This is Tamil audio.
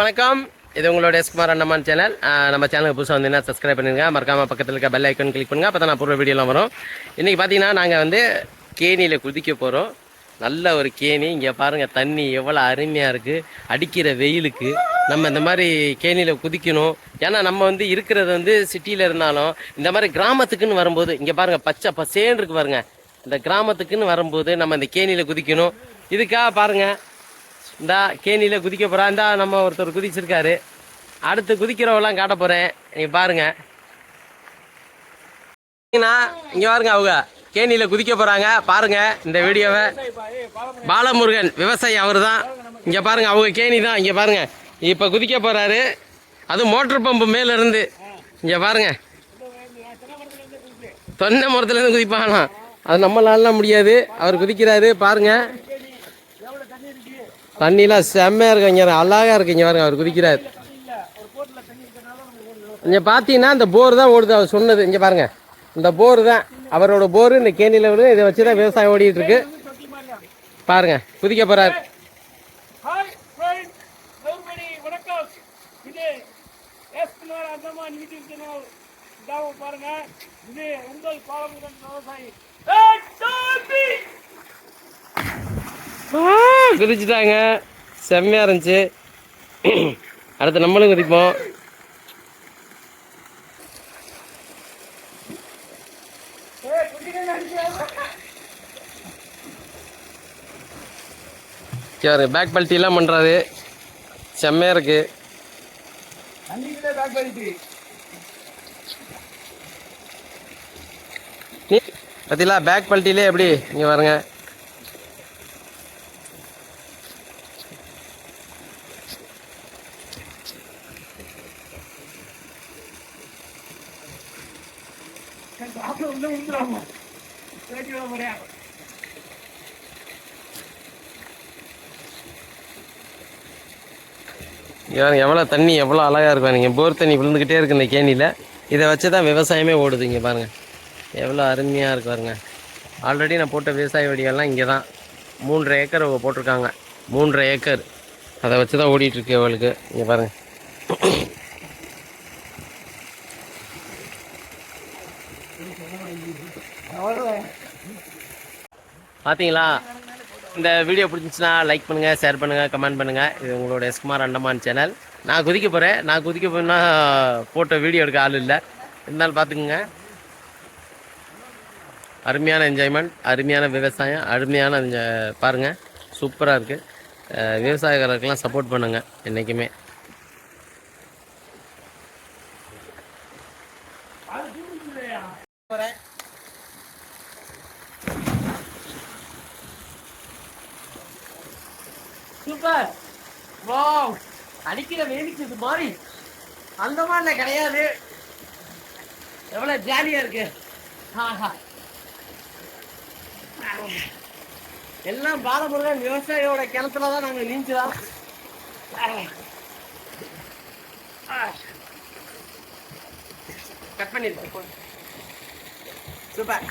வணக்கம். இது உங்களோட எஸ்குமார் அண்ணமான் சேனல். நம்ம சேனலுக்கு புதுசாக வந்தீங்கன்னா சப்ஸ்கிரைப் பண்ணிருங்க மறக்காமல் பக்கத்தில் இருக்க பெல் ஐக்கன் கிளிக் பண்ணுங்க. அப்போ தான் நான் பூர்வ வீடியோலாம் வரும். இன்றைக்கி பார்த்தீங்கன்னா நாங்கள் வந்து கேணியில் குதிக்க போகிறோம் நல்ல ஒரு கேணி. இங்கே பாருங்கள் தண்ணி எவ்வளோ அருமையாக இருக்குது அடிக்கிற வெயிலுக்கு. நம்ம இந்த மாதிரி கேணியில் குதிக்கணும். ஏன்னா நம்ம வந்து இருக்கிறது வந்து சிட்டியில் இருந்தாலும் இந்த மாதிரி கிராமத்துக்குன்னு வரும்போது இங்கே பாருங்கள் பச்சை பசேன்னு இருக்கு பாருங்கள் இந்த கிராமத்துக்குன்னு வரும்போது நம்ம இந்த கேணியில் குதிக்கணும். இதுக்காக பாருங்கள் இந்தா கேணியில குதிக்க போறா. இந்தா நம்ம ஒருத்தர் குதிச்சிருக்காரு. அடுத்து குதிக்கிறவெல்லாம் காட்ட போறேன். நீங்க பாருங்க. இங்கே பாருங்க அவங்க. கேணியில குதிக்க போறாங்க. பாருங்க இந்த வீடியோவை. பாலமுருகன் விவசாயி அவர் தான் இங்கே பாருங்க அவங்க கேணி தான் இங்கே பாருங்க. இப்போ குதிக்க போகிறாரு அது மோட்டர் பம்பு மேலேருந்து. இருந்து பாருங்கள் பாருங்க. தொன்னை மரத்துலேருந்து குதிப்பாங்கண்ணா குதிப்பாங்களாம். அது நம்மளாலாம் முடியாது. அவர் குதிக்கிறாரு. பாருங்க. தண்ணிலாம் செம்மையாக இருக்கும் இங்கே. அழகாக இருக்கு இங்கே பாருங்க அவர் குதிக்கிறார். இங்கே பார்த்தீங்கன்னா இந்த போர் தான் ஓடுது அவர் சொன்னது. இங்கே பாருங்க இந்த போர் தான் அவரோட போர் இந்த கேணியில் விழுது இதை வச்சு தான் விவசாயம் ஓடிட்டு இருக்கு. பாருங்க குதிக்க போறார். பாருங்க. இது உங்கள் விவசாயி. குதிச்சுட்டாங்க செம்மையாக இருந்துச்சு. அடுத்து நம்மளும் குதிப்போம். சரி பேக் பல்ட்டிலாம் பண்ணுறாரு செம்மையாக இருக்கு. பத்திலா பார்த்தீங்களா பேக் பல்ட்டிலே எப்படி? இங்கே வரங்க சாப்பிட உள்ள விழுந்துடாம. தேடி வர இவன் எவ்வளோ தண்ணி எவ்வளோ அழகாக இருக்கும்? நீங்கள் போர் தண்ணி விழுந்துக்கிட்டே இருக்கு இந்த கேணியில். இதை வச்சு தான் விவசாயமே ஓடுது இங்கே பாருங்கள் எவ்வளோ அருமையாக இருக்கு பாருங்கள் ஆல்ரெடி நான் போட்ட விவசாய வடிவெல்லாம் இங்கே தான் மூன்றரை ஏக்கர் போட்டிருக்காங்க. மூன்றரை ஏக்கர். அதை வச்சு தான் ஓடிட்டுருக்கு அவளுக்கு இங்கே பாருங்கள் பார்த்தீங்களா இந்த வீடியோ பிடிச்சிச்சுன்னா லைக் பண்ணுங்கள் ஷேர் பண்ணுங்கள் கமெண்ட் பண்ணுங்கள் இது உங்களோட எஸ்குமார் அண்டமான் சேனல் நான் குதிக்க போகிறேன் நான் குதிக்க போனால் ஃபோட்டோ வீடியோ எடுக்க ஆள் இல்லை. இருந்தாலும் பார்த்துக்குங்க அருமையான என்ஜாய்மெண்ட் அருமையான விவசாயம் அருமையான பாருங்கள் பாருங்க. சூப்பராக இருக்குது விவசாயக்காரருக்கெல்லாம் சப்போர்ட் பண்ணுங்கள் என்றைக்குமே போகிறேன் சூப்பர். வா அடிக்கிற வேலைக்கு இது மாதிரி. அந்த மாதிரி கிடையாது. எவ்வளோ ஜாலியாக இருக்கு. ஆஹா. எல்லாம் பாலமுருகன் விவசாயியோட கிணத்துல தான் நாங்கள் நீஞ்சலாம் கட் பண்ணிருக்கோம் சூப்பர்